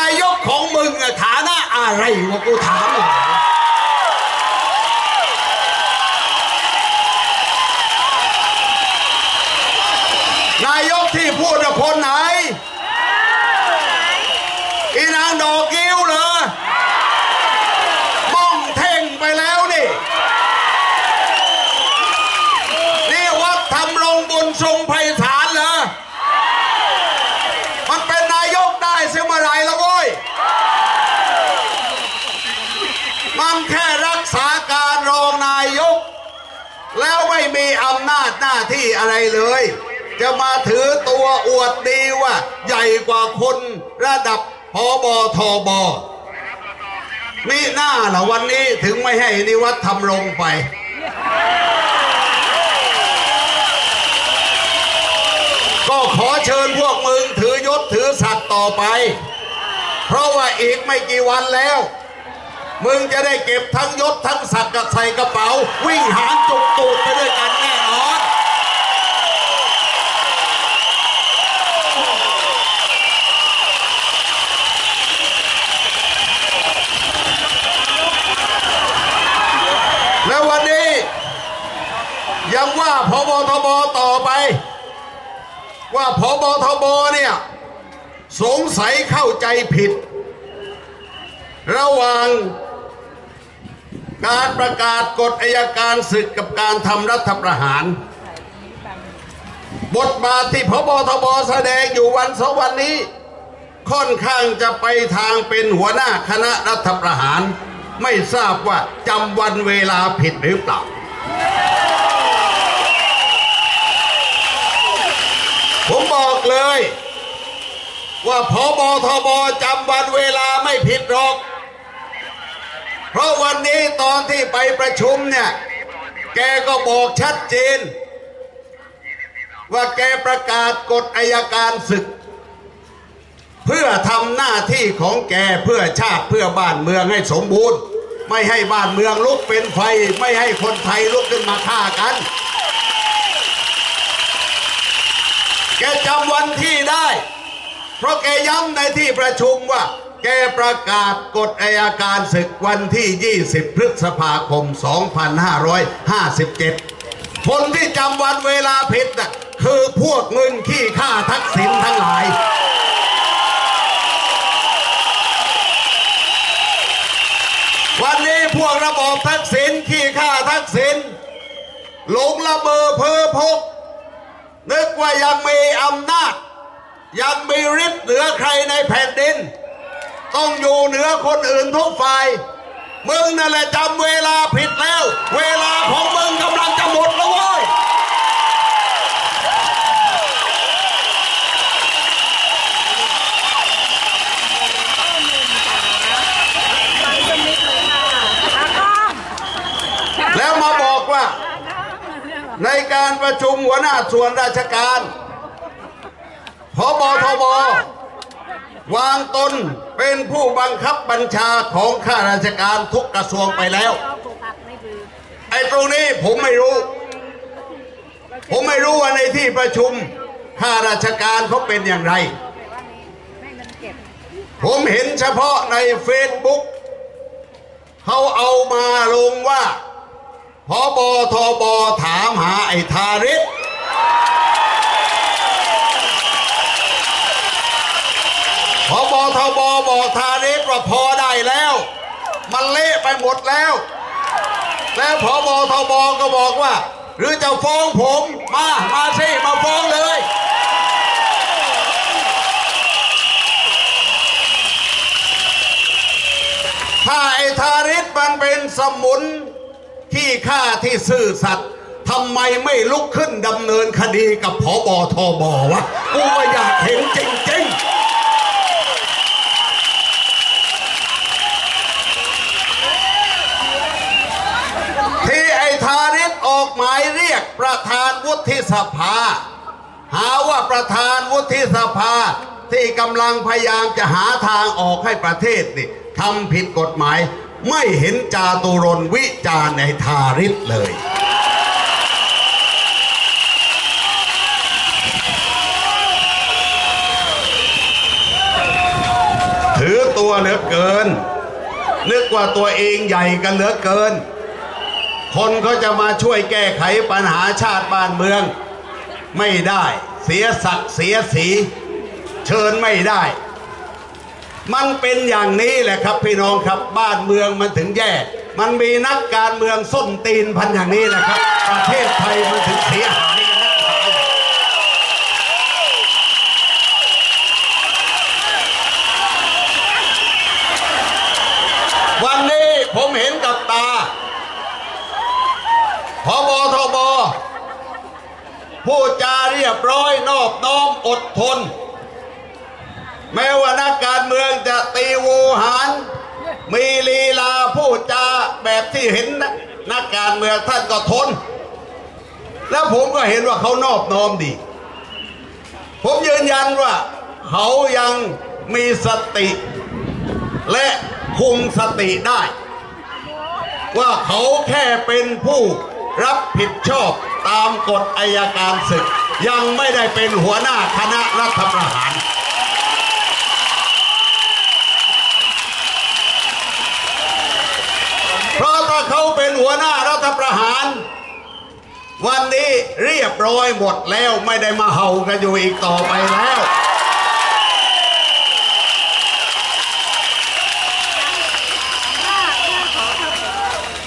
นายกของมึงอะฐานะอะไรวะกูถามหน่อยนายกที่พูดอะคนไหน อีนางดอกกิ้วเหรอบ้องเท่งไปแล้วนี่ นี่วัดทำรงบุญทรงไพศาลเหรอ มันเป็นนายกได้เสียเมื่อไหรแล้วเว้ย มันแค่รักษาการรองนายก แล้วไม่มีอำนาจหน้าที่ อะไรเลย จะมาถือตัวอวดดีว่า ใหญ่กว่าคนระดับพอบอทบมีหน้าเหรอวันนี้ถึงไม่ให้นิวัฒน์ทำลงไป ก็ขอเชิญพวกมึงถือยศถือศักดิ์ต่อไป เพราะว่าอีกไม่กี่วันแล้ว มึงจะได้เก็บทั้งยศทั้งศักดิ์กับใส่กระเป๋า วิ่งหางจุกตูดไปด้วยกันแน่นอน แล้ววันนี้ ยัง ว่าพบทบต่อไป ว่าพบทบเนี่ยสงสัยเข้าใจผิด ระหว่างการประกาศกฎอายการศึกกับการทำรัฐประหาร บทบาทที่พบทบแสดงอยู่วันสองวันนี้ ค่อนข้างจะไปทางเป็นหัวหน้าคณะรัฐประหาร ไม่ทราบว่าจำวันเวลาผิดหรือเปล่า ผมบอกเลย ว่าพบทบจำวันเวลาไม่ผิดหรอก เพราะวันนี้ตอนที่ไปประชุมเนี่ย แกก็บอกชัดเจน ว่าแกประกาศกฎอายการศึก เพื่อทำหน้าที่ของแกเพื่อชาติเพื่อบ้านเมืองให้สมบูรณ์ ไม่ให้บ้านเมืองลุกเป็นไฟ ไม่ให้คนไทยลุกขึ้นมาฆ่ากัน แกจำวันที่ได้ เพราะแกย้ำในที่ประชุมว่า แกประกาศกฎอายการศึกวันที่ 20 พฤษภาคม 2557 คนที่จำวันเวลาผิดน่ะคือพวกเงินขี้ข้าทักษิณทั้งหลาย วันนี้พวกระบอบทักษิณขี้ข้าทักษิณหลงละเมอเพ้อพก นึกว่ายังมีอำนาจ ยังมีฤทธิ์เหนือใครในแผ่นดิน ต้องอยู่เหนือคนอื่นทุกฝ่าย มึงนั่นแหละจำเวลาผิดแล้ว เวลาของมึงกำลังจะหมดแล้วเว้ย แล้วมาบอกว่า ในการประชุมหัวหน้าส่วนราชการพบทบวางตนเป็นผู้บังคับบัญชาของข้าราชการทุกกระทรวงไปแล้ว ไอ้ตรงนี้ผมไม่รู้ ผมไม่รู้ว่าในที่ประชุมข้าราชการเขาเป็นอย่างไร ผมเห็นเฉพาะในเฟซบุ๊กเขาเอามาลงว่า พบทบถามหาไอ้ทาริศพบทบบอกทาริศว่าพอได้แล้ว มันเละไปหมดแล้ว แล้วพบทบก็บอกว่า หรือจะฟ้องผมมา มาสิมาฟ้องเลยถ้าไอ้ทาริศมันเป็นสมุน ที่ฆ่าที่ซื่อสัตย์ทำไมไม่ลุกขึ้นดำเนินคดีกับพบทบวะกูก็อยากเห็นจริงๆที่ไอ้ทาริศออกหมายเรียกประธานวุฒิสภา หาว่าประธานวุฒิสภาที่กำลังพยายามจะหาทางออกให้ประเทศนี่ทำผิดกฎหมาย ไม่เห็นจาตุรนวิจารในทาริศเลย ถือตัวเหลือเกิน นึกว่าตัวเองใหญ่กันเหลือเกิน คนเขาจะมาช่วยแก้ไขปัญหาชาติบ้านเมือง ไม่ได้ เสียศักดิ์เสียสี เชิญไม่ได้ มันเป็นอย่างนี้แหละครับพี่น้องครับบ้านเมืองมันถึงแย่ มันมีนักการเมืองส้นตีนพันอย่างนี้แหละครับ ประเทศไทยมันถึงเสียหายกันนักหนาวันนี้ผมเห็นกับตาพบทบผู้จาเรียบร้อยนอบน้อมอดทน แม้ว่านักการเมืองจะตีโวหาร มีลีลาพูดจาแบบที่เห็นนะนักการเมืองท่านก็ทน แล้วผมก็เห็นว่าเขานอบน้อมดี ผมยืนยันว่าเขายังมีสติ และคุมสติได้ ว่าเขาแค่เป็นผู้รับผิดชอบตามกฎอายการศึก ยังไม่ได้เป็นหัวหน้าคณะรัฐประหาร เพราะถ้าเขาเป็นหัวหน้ารัฐประหาร วันนี้เรียบร้อยหมดแล้วไม่ได้มาเห่ากันอยู่อีกต่อไปแล้วถ้าถ้าขอ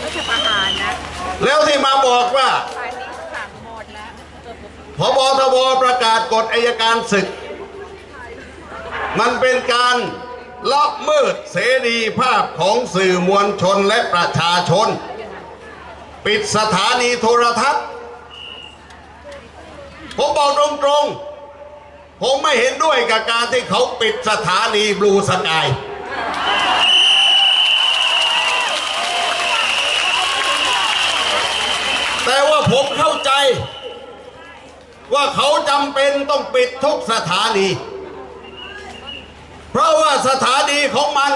รัฐประหารนะแล้วที่มาบอกว่าป่านนี้สั่งหมดแล้วพบทบประกาศกฎอายการศึก มันเป็นการ ละเมิดเสรีภาพของสื่อมวลชนและประชาชน ปิดสถานีโทรทัศน์ ผมบอกตรงๆ ผมไม่เห็นด้วยกับการที่เขาปิดสถานีบลูสกายแต่ว่าผมเข้าใจ ว่าเขาจำเป็นต้องปิดทุกสถานี เพราะว่าสถานีของมัน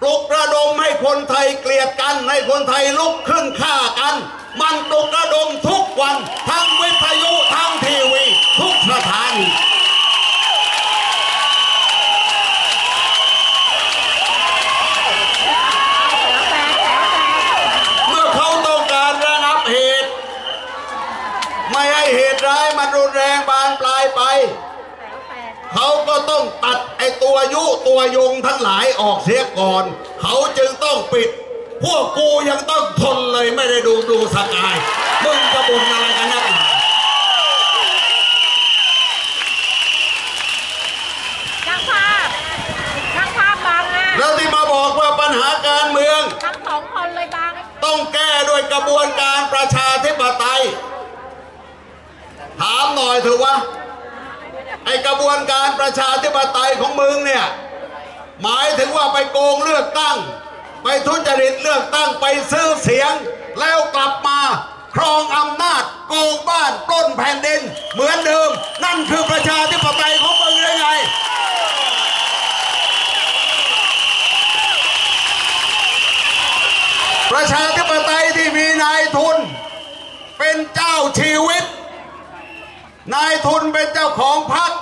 ปลุกระดมให้คนไทยเกลียดกันให้คนไทยลุกขึ้นฆ่ากัน มันปลุกระดมทุกวันทั้งวิทยุทั้งทีกสถานี เมื่อเขาต้องการระงับเหตุ ไม่ให้เหตุร้ายมันรุนแรงบานปลายไป เขาก็ต้องตัดไอตัวยุตั วยงทั้งหลายออกเสียก่อน เขาจึงต้องปิด พวกกูยังต้องทนเลยไม่ได้ดูดูสกายมึงจะบ่นอะไรกันนักหนาช่างภาพช่างภาพบังอะแล้วที่มาบอกว่าปัญหาการเมือง ทั้งสองคนเลยบังต้องแก้ด้วยกระบวนการประชาธิปไตย ถามหน่อยเถอะวะไอกระบวนการประชาธิปไตยของมึงเนี่ย หมายถึงว่าไปโกงเลือกตั้ง ไปทุจริตเลือกตั้งไปซื้อเสียง แล้วกลับมาครองอำนาจโกงบ้านปล้นแผ่นดิน เหมือนเดิม นั่นคือประชาธิปไตยของมึงได้ไงประชาธิปไตยที่มีนายทุน เป็นเจ้าชีวิต นายทุนเป็นเจ้าของพรรค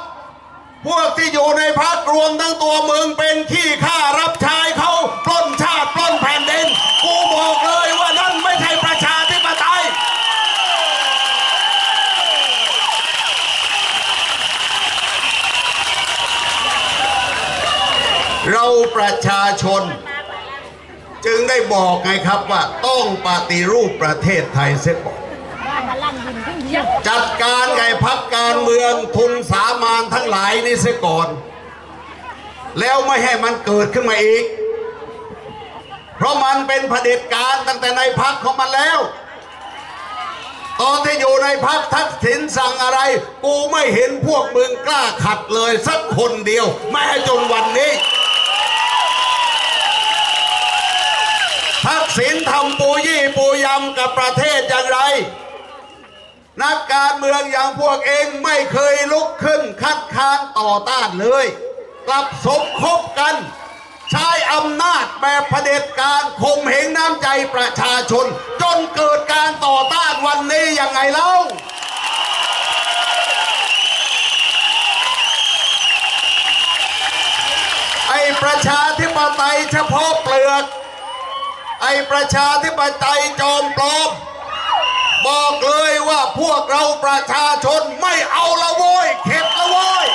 พวกที่อยู่ในพรรครวมทั้งตัวมึงเป็นขี้ข้ารับใช้เขาปล้นชาติปล้นแผ่นดิน กูบอกเลยว่านั่นไม่ใช่ประชาธิปไตย เราประชาชน จึงได้บอกไงครับว่าต้องปฏิรูปประเทศไทยเสียก่อน จัดการไงพักการเมืองทุนสามานทั้งหลายนี่เสียก่อน แล้วไม่ให้มันเกิดขึ้นมาอีก เพราะมันเป็นเผด็จการตั้งแต่ในพักของมันแล้ว ตอนที่อยู่ในพักทักษิณสั่งอะไร กูไม่เห็นพวกมึงกล้าขัดเลยสักคนเดียวแม้จนวันนี้ทักษิณทำปูยี่ปูยำกับประเทศอย่างไร นักการเมืองอย่างพวกเองไม่เคยลุกขึ้นคัดค้านต่อต้านเลย กลับสมคบกัน ใช้อำนาจแบบเผด็จการข่มเหงน้ำใจประชาชน จนเกิดการต่อต้านวันนี้ยังไงเล่าไอ้ประชาธิปไตยเฉพาะเปลือก ไอ้ประชาธิปไตยจอมปลอม บอกเลยว่าพวกเราประชาชนไม่เอาละโว้ยเข็ดละโว้ย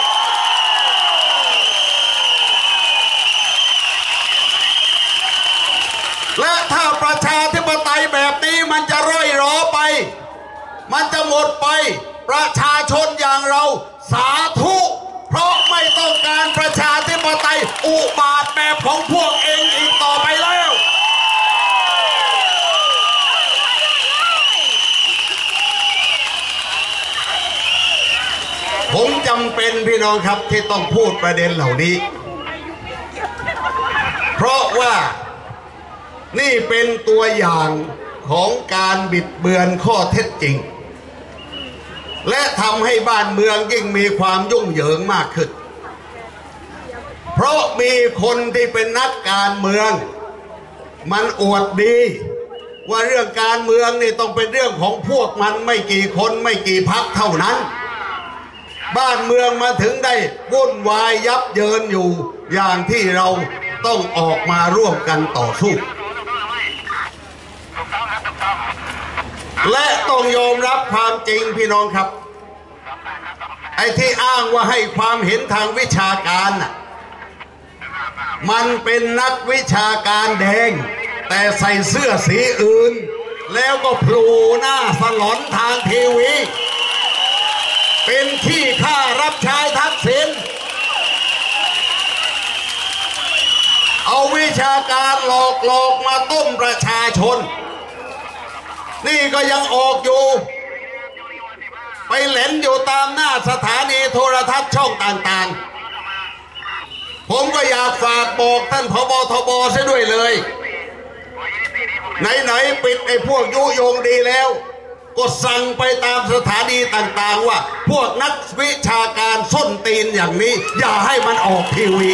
และถ้าประชาธิปไตยแบบนี้มันจะร่อยรอไป มันจะหมดไป ประชาชนอย่างเราสาธุ เพราะไม่ต้องการประชาธิปไตยอุบาทแบบของพวกเองอีกต่อไปแล้ว จำเป็นพี่น้องครับที่ต้องพูดประเด็นเหล่านี้ เพราะว่านี่เป็นตัวอย่างของการบิดเบือนข้อเท็จจริง และทำให้บ้านเมืองยิ่งมีความยุ่งเหยิงมากขึ้น เพราะมีคนที่เป็นนักการเมือง มันอวดดี ว่าเรื่องการเมืองนี่ต้องเป็นเรื่องของพวกมันไม่กี่คนไม่กี่พักเท่านั้น บ้านเมืองมาถึงได้วุ่นวายยับเยินอยู่ อย่างที่เราต้องออกมาร่วมกันต่อสู้ และต้องยอมรับความจริงพี่น้องครับ ไอ้ที่อ้างว่าให้ความเห็นทางวิชาการน่ะมันเป็นนักวิชาการแดง แต่ใส่เสื้อสีอื่น แล้วก็โผล่หน้าสลอนทางทีวี เป็นที่ข้ารับใช้ทักษิณเอาวิชาการหลอกหลอกมาต้มประชาชน นี่ก็ยังออกอยู่ ไปเหลนอยู่ตามหน้าสถานีโทรทัศน์ช่องต่างๆ ผมก็อยากฝากบอกท่านพบทบซะด้วยเลย ไหนๆ ปิดไอ้พวกยุโยงดีแล้ว ก็สั่งไปตามสถานีต่างๆว่า พวกนักวิชาการส้นตีนอย่างนี้ อย่าให้มันออกทีวี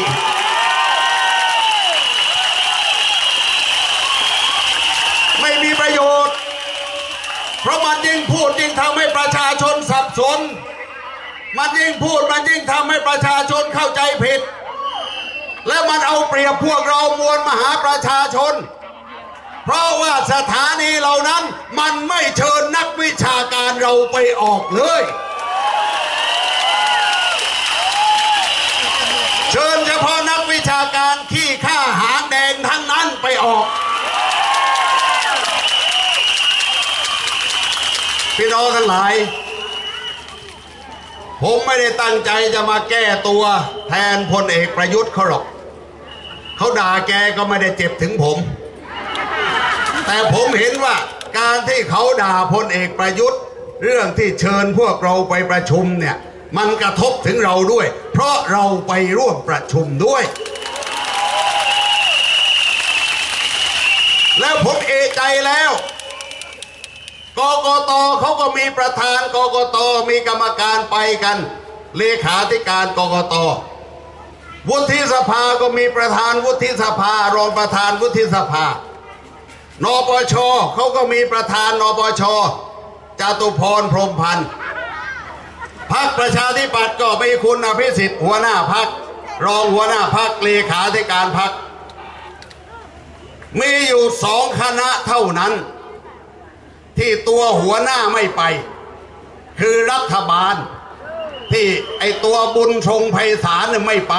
ไม่มีประโยชน์ เพราะมันยิ่งพูดยิ่งทำให้ประชาชนสับสน มันยิ่งพูดมันยิ่งทำให้ประชาชนเข้าใจผิด และมันเอาเปรียบพวกเรามวลมหาประชาชน เพราะว่าสถานีเหล่านั้นมันไม่เชิญนักวิชาการเราไปออกเลย เชิญเฉพาะนักวิชาการขี้ข้าหางแดงทั้งนั้นไปออก พี่น้องทั้งหลายผมไม่ได้ตั้งใจจะมาแก้ตัวแทนพลเอกประยุทธ์เขาหรอก เขาด่าแกก็ไม่ได้เจ็บถึงผม แต่ผมเห็นว่าการที่เขาด่าพลเอกประยุทธ์ เรื่องที่เชิญพวกเราไปประชุมเนี่ยมันกระทบถึงเราด้วย เพราะเราไปร่วมประชุมด้วย แล้วผมเอใจแล้วกกตเขาก็มีประธานกกตมีกรรมการไปกัน เลขาธิการกกตวุฒิสภาก็มีประธานวุฒิสภารองประธานวุฒิสภา นปชเขาก็มีประธานนปชจตุพรพรมพันธ์พักประชาธิปัตย์ก็มีคุณอภิสิทธิ์หัวหน้าพักรองหัวหน้าพักเลขาธิการพักมีอยู่สองคณะเท่านั้น ที่ตัวหัวหน้าไม่ไป คือรัฐบาล ที่ไอตัวบุญทรงไพศาลไม่ไป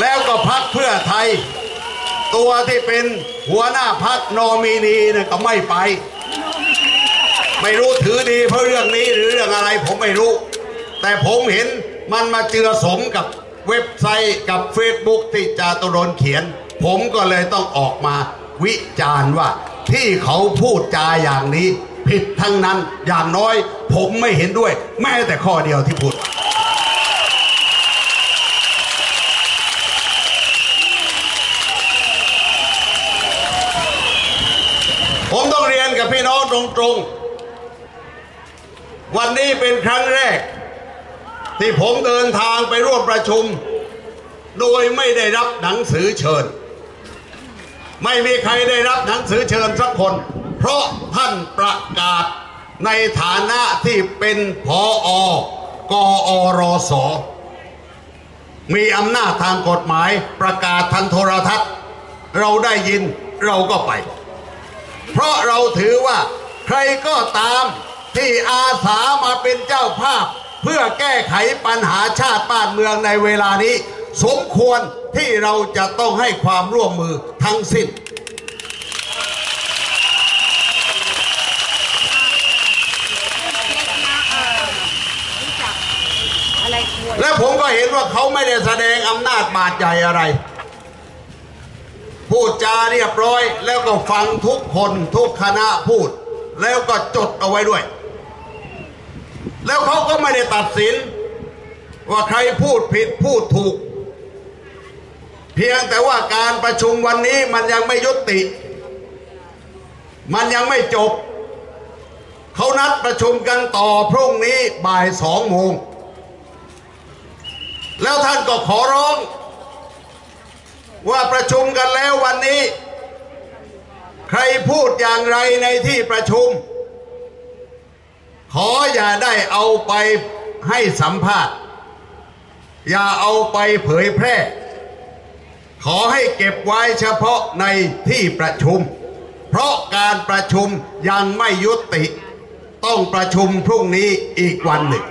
แล้วก็พักเพื่อไทย ตัวที่เป็นหัวหน้าพักนอมินีเนี่ยก็ไม่ไป ไม่รู้ถือดีเพราะเรื่องนี้หรือเรื่องอะไรผมไม่รู้ แต่ผมเห็นมันมาเจือสมกับเว็บไซต์กับเฟซบุ๊กที่จาตุรนต์เขียน ผมก็เลยต้องออกมาวิจารณ์ว่า ที่เขาพูดจาอย่างนี้ ผิดทั้งนั้นอย่างน้อย ผมไม่เห็นด้วย แม้แต่ข้อเดียวที่พูด ผมต้องเรียนกับพี่น้อง ตรงๆ วันนี้เป็นครั้งแรก ที่ผมเดินทางไปร่วมประชุม โดยไม่ได้รับหนังสือเชิญ ไม่มีใครได้รับหนังสือเชิญสักคน เพราะท่านประกาศในฐานะที่เป็นพออกอรสมีอำนาจทางกฎหมายประกาศทางโทรทัศน์ เราได้ยินเราก็ไป เพราะเราถือว่า ใครก็ตามที่อาสามาเป็นเจ้าภาพ เพื่อแก้ไขปัญหาชาติบ้านเมืองในเวลานี้ สมควรที่เราจะต้องให้ความร่วมมือทั้งสิ้นและผมก็เห็นว่าเขาไม่ได้แสดงอำนาจบาดใหญ่อะไร พูดจาเรียบร้อยแล้วก็ฟังทุกคนทุกคณะพูด แล้วก็จดเอาไว้ด้วย แล้วเขาก็ไม่ได้ตัดสิน ว่าใครพูดผิดพูดถูก เพียงแต่ว่าการประชุมวันนี้มันยังไม่ยุติ มันยังไม่จบ เขานัดประชุมกันต่อพรุ่งนี้บ่ายสองโมงแล้วท่านก็ขอร้อง ว่าประชุมกันแล้ววันนี้ ใครพูดอย่างไรในที่ประชุม ขออย่าได้เอาไปให้สัมภาษณ์ อย่าเอาไปเผยแพร่ ขอให้เก็บไว้เฉพาะในที่ประชุม เพราะการประชุมยังไม่ยุติ ต้องประชุมพรุ่งนี้อีกวันหนึ่ง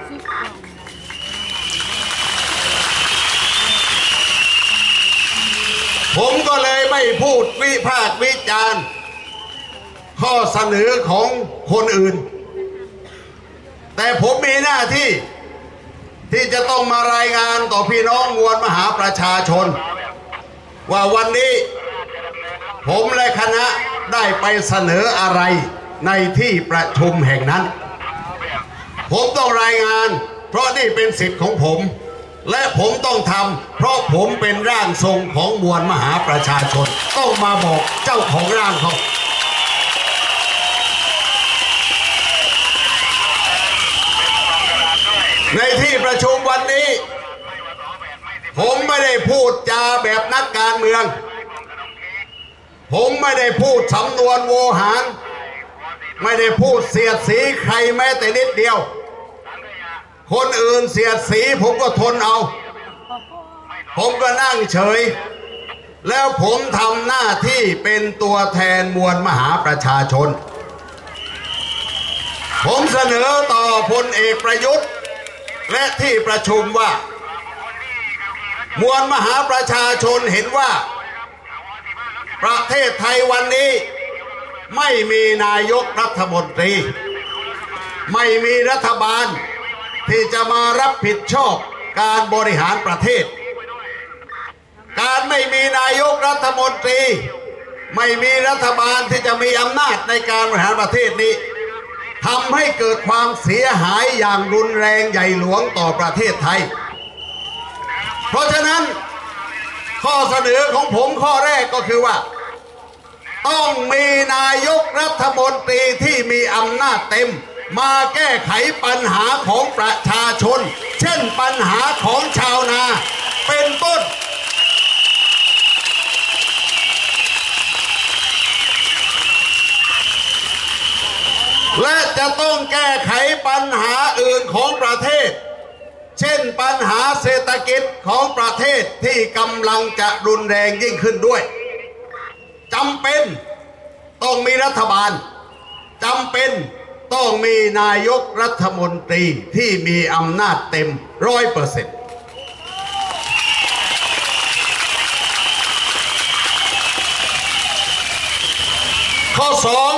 ผมก็เลยไม่พูดวิพากษ์วิจารณ์ ข้อเสนอของคนอื่น แต่ผมมีหน้าที่ที่จะต้องมารายงานต่อพี่น้องมวลมหาประชาชน ว่าวันนี้ผมและคณะได้ไปเสนออะไรในที่ประชุมแห่งนั้น ผมต้องรายงาน เพราะนี่เป็นสิทธิ์ของผม และผมต้องทำเพราะผมเป็นร่างทรงของมวลมหาประชาชน ต้องมาบอกเจ้าของร่างเขา ในที่ประชุมวันนี้ ผมไม่ได้พูดจาแบบนักการเมือง ผมไม่ได้พูดสำนวนโวหาร ไม่ได้พูดเสียดสีใครแม้แต่นิดเดียว คนอื่นเสียดสีผมก็ทนเอา ผมก็นั่งเฉย แล้วผมทำหน้าที่เป็นตัวแทนมวลมหาประชาชน ผมเสนอต่อพลเอกประยุทธ์ และที่ประชุมว่า มวลมหาประชาชนเห็นว่า ประเทศไทยวันนี้ ไม่มีนายกรัฐมนตรี ไม่มีรัฐบาล ที่จะมารับผิดชอบการบริหารประเทศ การไม่มีนายกรัฐมนตรี ไม่มีรัฐบาลที่จะมีอำนาจในการบริหารประเทศนี้ ทำให้เกิดความเสียหายอย่างรุนแรงใหญ่หลวงต่อประเทศไทย เพราะฉะนั้นข้อเสนอของผมข้อแรกก็คือว่า ต้องมีนายกรัฐมนตรีที่มีอำนาจเต็ม มาแก้ไขปัญหาของประชาชน เช่นปัญหาของชาวนา เป็นต้น และจะต้องแก้ไขปัญหาอื่นของประเทศ เช่นปัญหาเศรษฐกิจของประเทศที่กำลังจะรุนแรงยิ่งขึ้นด้วยจำเป็นต้องมีรัฐบาลจำเป็นต้องมีนายกรัฐมนตรีที่มีอำนาจเต็มร้อยเปอร์เซ็นต์ข้อสอง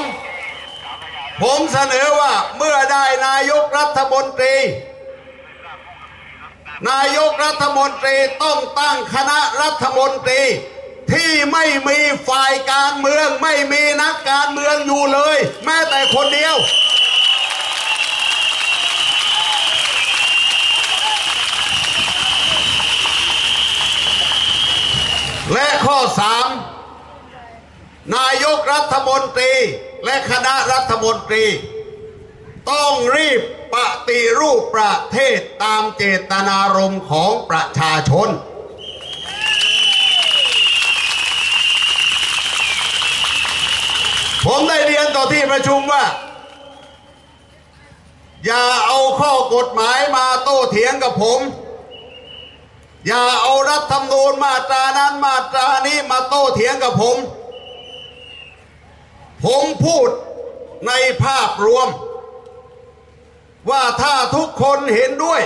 ผมเสนอว่าเมื่อได้นายกรัฐมนตรี นายกรัฐมนตรีต้องตั้งคณะรัฐมนตรี ที่ไม่มีฝ่ายการเมืองไม่มีนักการเมืองอยู่เลย แม้แต่คนเดียวและข้อสาม นายกรัฐมนตรีและคณะรัฐมนตรี ต้องรีบปฏิรูปประเทศตามเจตนารมณ์ของประชาชน ผมได้เรียนต่อที่ประชุมว่า อย่าเอาข้อกฎหมายมาโต้เถียงกับผม อย่าเอารัฐธรรมนูญมาตรานั้นมาตรานี้มาโต้เถียงกับผม ผมพูดในภาพรวม ว่าถ้าทุกคนเห็นด้วย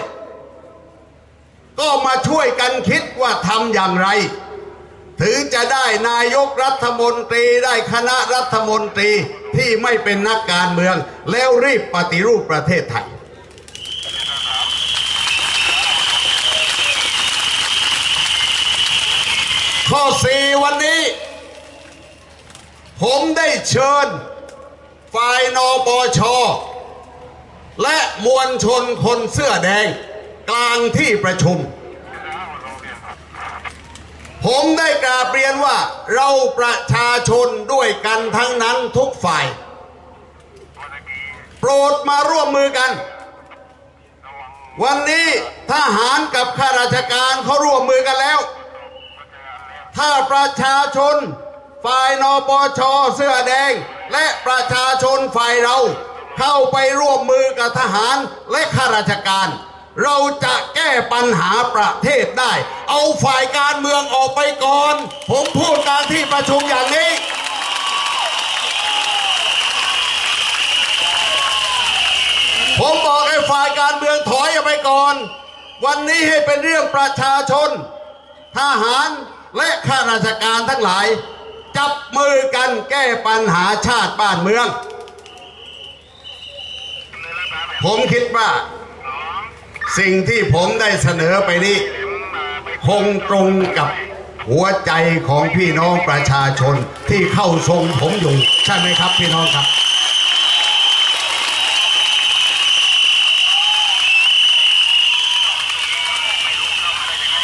ก็มาช่วยกันคิดว่าทำอย่างไร ถึงจะได้นายกรัฐมนตรีได้คณะรัฐมนตรีที่ไม่เป็นนักการเมือง แล้วรีบปฏิรูปประเทศไทยข้อสี่วันนี้ ผมได้เชิญ ฝ่ายนปช และมวลชนคนเสื้อแดง กลางที่ประชุม ผมได้กราบเรียนว่าเราประชาชนด้วยกันทั้งนั้นทุกฝ่าย โปรดมาร่วมมือกัน วันนี้ทหารกับข้าราชการเขาร่วมมือกันแล้ว ถ้าประชาชน ฝ่ายนปชเสื้อแดง และประชาชนฝ่ายเรา เข้าไปร่วมมือกับทหารและข้าราชการ เราจะแก้ปัญหาประเทศได้ เอาฝ่ายการเมืองออกไปก่อน ผมพูดกลารที่ประชุมอย่างนี้ผมบอกให้ฝ่ายการเมืองถอยออกไปก่อน วันนี้ให้เป็นเรื่องประชาชน ทหารและข้าราชการทั้งหลาย จับมือกันแก้ปัญหาชาติบ้านเมือง ผมคิดว่าสิ่งที่ผมได้เสนอไปนี้ คงตรงกับหัวใจของพี่น้องประชาชนที่เข้าทรงผมอยู่ ใช่ไหมครับพี่น้องครับ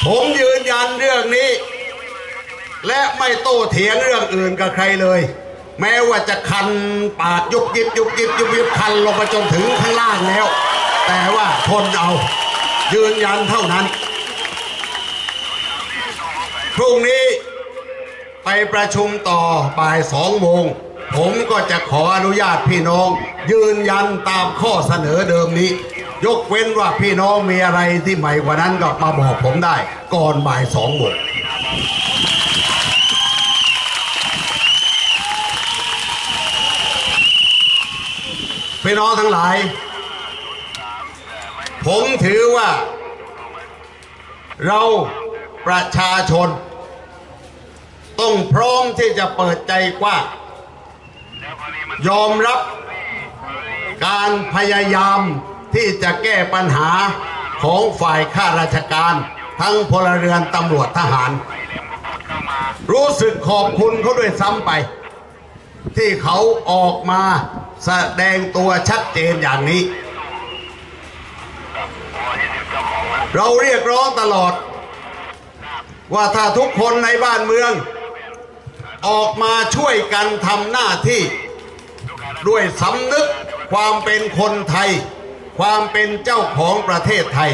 ผมยืนยันเรื่องนี้ และไม่โต้เถียงเรื่องอื่นกับใครเลย แม้ว่าจะคันปากยุบยิบยุบยิบยุบยิบคันลงไปจนถึงข้างล่างแล้ว แต่ว่าทนเอา ยืนยันเท่านั้น พรุ่งนี้ไปประชุมต่อบ่ายสองโมงผมก็จะขออนุญาตพี่น้อง ยืนยันตามข้อเสนอเดิมนี้ ยกเว้นว่าพี่น้องมีอะไรที่ใหม่กว่านั้นก็มาบอกผมได้ ก่อนบ่ายสองโมง พี่น้องทั้งหลาย ผมถือว่า เราประชาชน ต้องพร้อมที่จะเปิดใจกว้างยอมรับการพยายามที่จะแก้ปัญหาของฝ่ายข้าราชการ ทั้งพลเรือนตำรวจทหาร รู้สึกขอบคุณเขาด้วยซ้ำไป ที่เขาออกมา แสดงตัวชัดเจนอย่างนี้ เราเรียกร้องตลอด ว่าถ้าทุกคนในบ้านเมือง ออกมาช่วยกันทำหน้าที่ ด้วยสำนึกความเป็นคนไทย ความเป็นเจ้าของประเทศไทย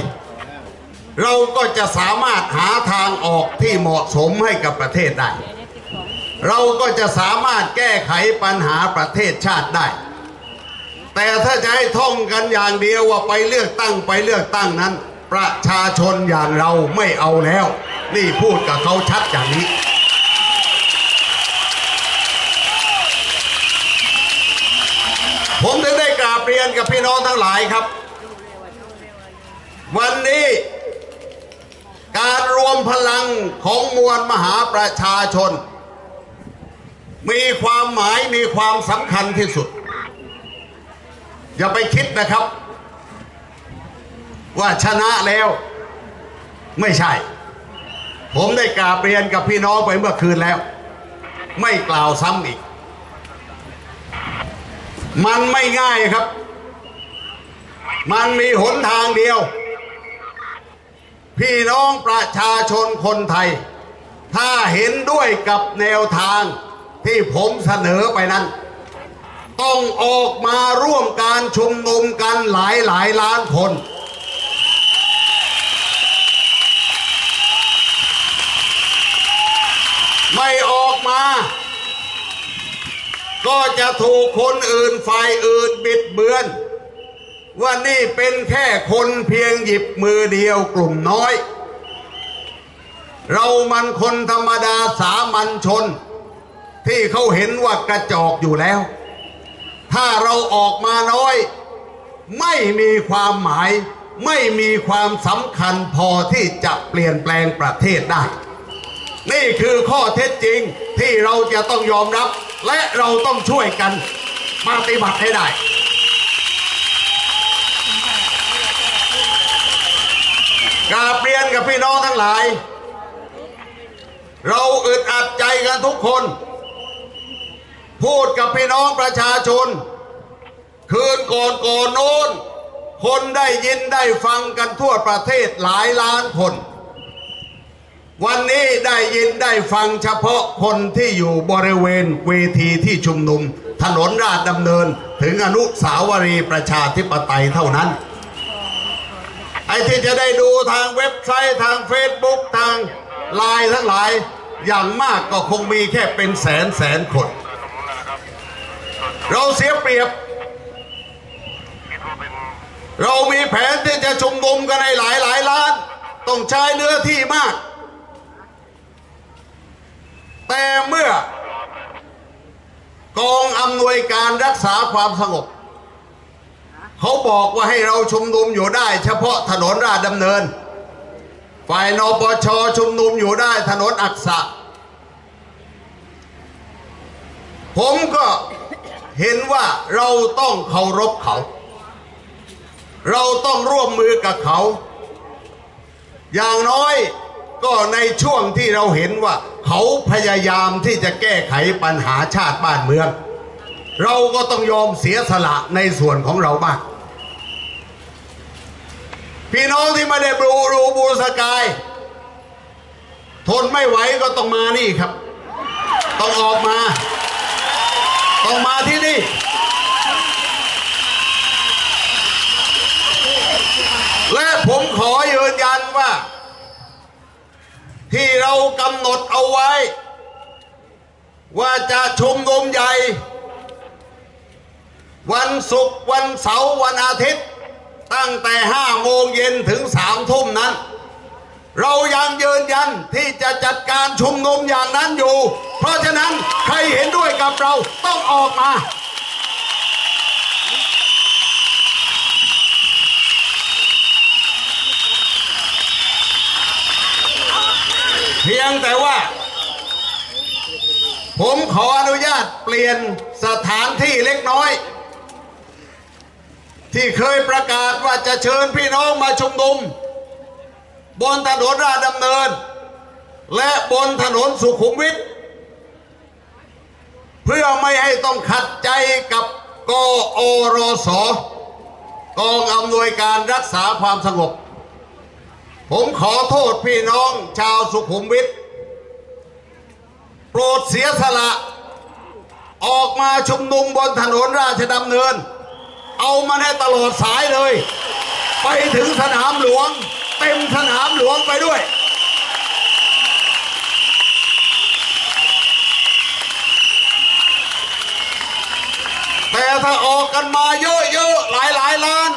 เราก็จะสามารถหาทางออกที่เหมาะสมให้กับประเทศได้เราก็จะสามารถแก้ไขปัญหาประเทศชาติได้ แต่ถ้าจะให้ท่องกันอย่างเดียวว่าไปเลือกตั้งไปเลือกตั้งนั้น ประชาชนอย่างเราไม่เอาแล้ว นี่พูดกับเขาชัดอย่างนี้ ผมถึงได้กราบเรียนกับพี่น้องทั้งหลายครับ วันนี้การรวมพลังของมวลมหาประชาชน มีความหมายมีความสำคัญที่สุด อย่าไปคิดนะครับ ว่าชนะแล้ว ไม่ใช่ ผมได้กราบเรียนกับพี่น้องไปเมื่อคืนแล้ว ไม่กล่าวซ้ำอีก มันไม่ง่ายครับ มันมีหนทางเดียว พี่น้องประชาชนคนไทย ถ้าเห็นด้วยกับแนวทางที่ผมเสนอไปนั้น ต้องออกมาร่วมการชุมนุมกันหลายหลายล้านคน ไม่ออกมา ก็จะถูกคนอื่นฝ่ายอื่นบิดเบือน ว่านี่เป็นแค่คนเพียงหยิบมือเดียวกลุ่มน้อย เรามันคนธรรมดาสามัญชน ที่เขาเห็นว่ากระจอกอยู่แล้ว ถ้าเราออกมาน้อย ไม่มีความหมาย ไม่มีความสำคัญพอที่จะเปลี่ยนแปลงประเทศได้ นี่คือข้อเท็จจริงที่เราจะต้องยอมรับ และเราต้องช่วยกันปฏิบัติให้ได้กาบเรียนกับพี่น้องทั้งหลาย เราอึดอัดใจกันทุกคน พูดกับพี่น้องประชาชน คืนก่อนก่อนโน้น คนได้ยินได้ฟังกันทั่วประเทศหลายล้านคน วันนี้ได้ยินได้ฟังเฉพาะคนที่อยู่บริเวณเวทีที่ชุมนุม ถนนราชดำเนินถึงอนุสาวรีย์ประชาธิปไตยเท่านั้น ไอ้ที่จะได้ดูทางเว็บไซต์ทางเฟซบุ๊กทางไลน์ทั้งหลายอย่างมากก็คงมีแค่เป็นแสนแสนคน เราเสียเปรียบ เรามีแผนที่จะชุมนุมกันในหลายหลายล้าน ต้องใช้เนื้อที่มาก แต่เมื่อกองอำนวยการรักษาความสงบ เขาบอกว่าให้เราชุมนุมอยู่ได้ เฉพาะถนนราชดำเนิน ฝ่ายนปชชุมนุมอยู่ได้ถนนอักษะผมก็ เห็นว่าเราต้องเคารพเขา เราต้องร่วมมือกับเขา อย่างน้อยก็ในช่วงที่เราเห็นว่า เขาพยายามที่จะแก้ไขปัญหาชาติบ้านเมือง เราก็ต้องยอมเสียสละในส่วนของเราบ้างพี่น้องที่ไม่ได้บรูรูบูสกาย ทนไม่ไหวก็ต้องมานี่ครับ ต้องออกมา ต้องมาที่นี่ และผมขอยืนยันว่า ที่เรากำหนดเอาไว้ ว่าจะชุมนุมใหญ่ วันศุกร์วันเสาร์วันอาทิตย์ ตั้งแต่ห้าโมงเย็นถึงสามทุ่มนั้น เรายังยืนยันที่จะจัดการชุมนุมอย่างนั้นอยู่ เพราะฉะนั้นใครเห็นด้วยกับเราต้องออกมาเพียงแต่ว่า ผมขออนุญาตเปลี่ยนสถานที่เล็กน้อย ที่เคยประกาศว่าจะเชิญพี่น้องมาชุมนุม บนถนนราชดำเนิน และบนถนนสุขุมวิทเพื่อไม่ให้ต้องขัดใจกับกอรสกองอำนวยการรักษาความสงบ ผมขอโทษพี่น้องชาวสุขุมวิทโปรดเสียสละ ออกมาชุมนุมบนถนนราชดำเนิน เอามันให้ตลอดสายเลย ไปถึงสนามหลวง เต็มสนามหลวงไปด้วย แต่ถ้าออกกันมาเยอะๆ หลายๆล้าน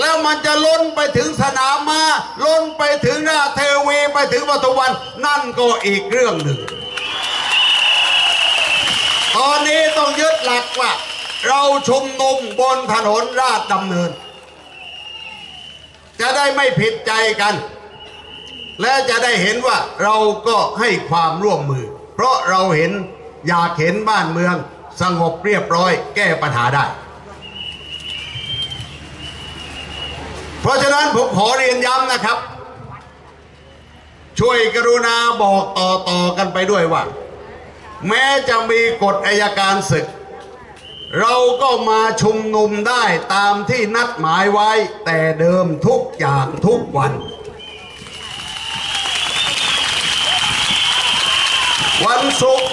แล้วมันจะล้นไปถึงสนามมา ล้นไปถึงหน้าเทวีไปถึงปทุวันนั่นก็อีกเรื่องหนึ่ง ตอนนี้ต้องยึดหลักว่าเราชุมนุมบนถนนราชดำเนิน จะได้ไม่ผิดใจกัน และจะได้เห็นว่าเราก็ให้ความร่วมมือ เพราะเราเห็นอยากเห็นบ้านเมืองสงบเรียบร้อยแก้ปัญหาได้ เพราะฉะนั้นผมขอเรียนย้ำนะครับ ช่วยกรุณาบอกต่อๆกันไปด้วยว่า แม้จะมีกฎอายการศึก เราก็มาชุมนุมได้ตามที่นัดหมายไว้ แต่เดิมทุกอย่างทุกวัน วันศุกร์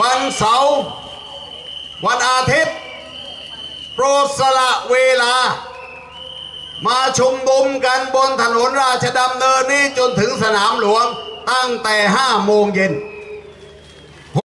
วันเสาร์วันอาทิตย์โปรดสละเวลา มาชุมนุมกันบนถนนราชดำเนินนี้จนถึงสนามหลวงตั้งแต่ห้าโมงเย็น